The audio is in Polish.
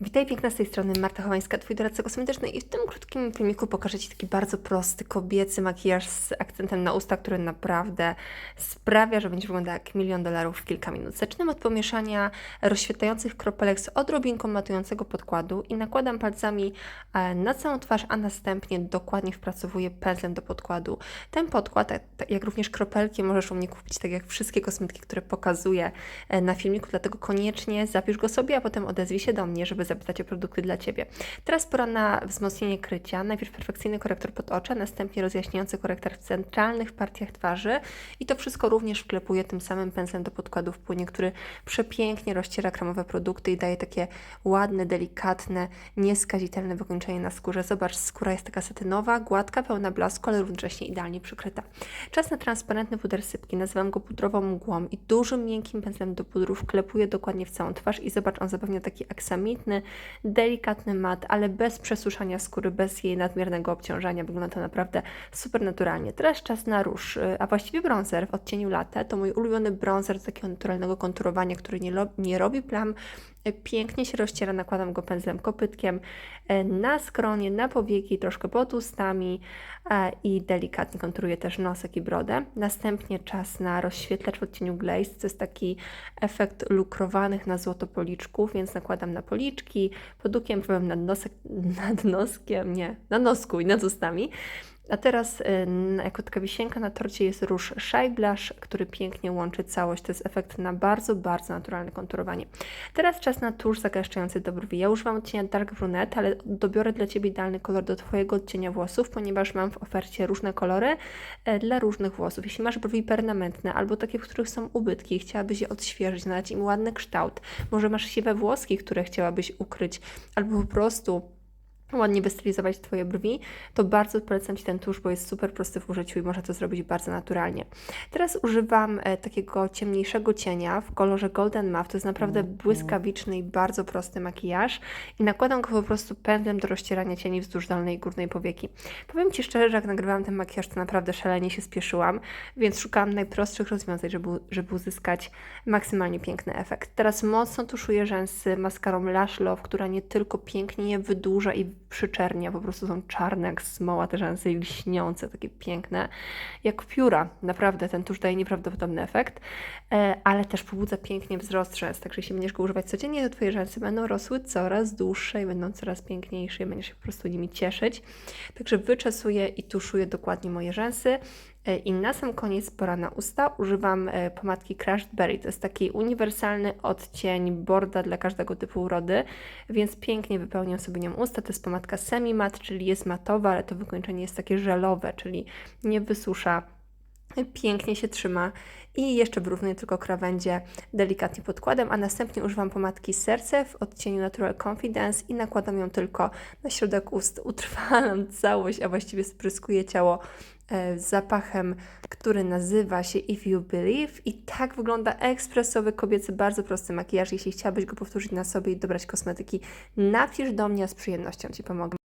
Witaj piękna z tej strony Marta Chowańska, Twój doradca kosmetyczny i w tym krótkim filmiku pokażę Ci taki bardzo prosty, kobiecy makijaż z akcentem na usta, który naprawdę sprawia, że będziesz wyglądała jak milion dolarów w kilka minut. Zaczynam od pomieszania rozświetlających kropelek z odrobinką matującego podkładu i nakładam palcami e, na całą twarz, a następnie dokładnie wpracowuję pędzlem do podkładu. Ten podkład, tak jak również kropelki, możesz u mnie kupić tak jak wszystkie kosmetyki, które pokazuję e, na filmiku, dlatego koniecznie zapisz go sobie, a potem odezwij się do mnie, żeby zapytać o produkty dla Ciebie. Teraz pora na wzmocnienie krycia. Najpierw perfekcyjny korektor pod oczy, następnie rozjaśniający korektor w centralnych partiach twarzy i to wszystko również wklepuję tym samym pędzlem do podkładu w płynie, który przepięknie rozciera kremowe produkty i daje takie ładne, delikatne, nieskazitelne wykończenie na skórze. Zobacz, skóra jest taka satynowa, gładka, pełna blasku, ale równocześnie idealnie przykryta. Czas na transparentny puder sypki, nazywam go pudrową mgłą i dużym, miękkim pędzlem do pudru wklepuję dokładnie w całą twarz i zobacz, on zapewnia taki aksamitny, delikatny mat, ale bez przesuszania skóry, bez jej nadmiernego obciążania. Wygląda to naprawdę super naturalnie. Teraz czas na róż, y, a właściwie bronzer w odcieniu latte. To mój ulubiony bronzer z takiego naturalnego konturowania, który nie, nie robi plam, pięknie się rozciera, nakładam go pędzlem kopytkiem y, na skronie, na powieki, troszkę pod ustami e, i delikatnie konturuję też nosek i brodę. Następnie czas na rozświetlacz w odcieniu glaze, to jest taki efekt lukrowanych na złoto policzków, więc nakładam na policzki, pod powiem nad, nosek, nad noskiem, nie, na nosku i nad ustami. A teraz y, jako taka wisienka na torcie jest róż Shy który pięknie łączy całość. To jest efekt na bardzo, bardzo naturalne konturowanie. Teraz czas na tusz zagęszczający do brwi. Ja używam odcienia Dark Brunette, ale dobiorę dla Ciebie idealny kolor do Twojego odcienia włosów, ponieważ mam w ofercie różne kolory e, dla różnych włosów. Jeśli masz brwi permanentne albo takie, w których są ubytki i chciałabyś je odświeżyć, nadać im ładny kształt, może masz siwe włoski, które chciałabyś ukryć, albo po prostu ładnie wystylizować Twoje brwi, to bardzo polecam Ci ten tusz, bo jest super prosty w użyciu i można to zrobić bardzo naturalnie. Teraz używam e, takiego ciemniejszego cienia w kolorze Golden Muff. To jest naprawdę błyskawiczny i bardzo prosty makijaż i nakładam go po prostu pędzlem do rozcierania cieni wzdłuż dolnej i górnej powieki. Powiem Ci szczerze, że jak nagrywałam ten makijaż, to naprawdę szalenie się spieszyłam, więc szukałam najprostszych rozwiązań, żeby, żeby uzyskać maksymalnie piękny efekt. Teraz mocno tuszuję rzęsy maskarą Lash Love, która nie tylko pięknie je wydłuża i przyczernia, po prostu są czarne jak smoła te rzęsy lśniące, takie piękne, jak pióra. Naprawdę ten tusz daje nieprawdopodobny efekt, e, ale też pobudza pięknie wzrost rzęs, także jeśli będziesz go używać codziennie, to Twoje rzęsy będą rosły coraz dłuższe i będą coraz piękniejsze i będziesz się po prostu nimi cieszyć. Także wyczesuję i tuszuję dokładnie moje rzęsy. E, I na sam koniec pora na usta. Używam e, pomadki Crushed Berry. To jest taki uniwersalny odcień borda dla każdego typu urody, więc pięknie wypełniam sobie nią usta. To jest pomadka semi-mat, czyli jest matowa, ale to wykończenie jest takie żelowe, czyli nie wysusza pięknie się trzyma i jeszcze wyrównuję tylko krawędzie delikatnie podkładem, a następnie używam pomadki Serce w odcieniu Natural Confidence i nakładam ją tylko na środek ust, utrwalam całość, a właściwie spryskuję ciało e, zapachem, który nazywa się If You Believe i tak wygląda ekspresowy, kobiecy, bardzo prosty makijaż. Jeśli chciałabyś go powtórzyć na sobie i dobrać kosmetyki, napisz do mnie, z przyjemnością Ci pomogę.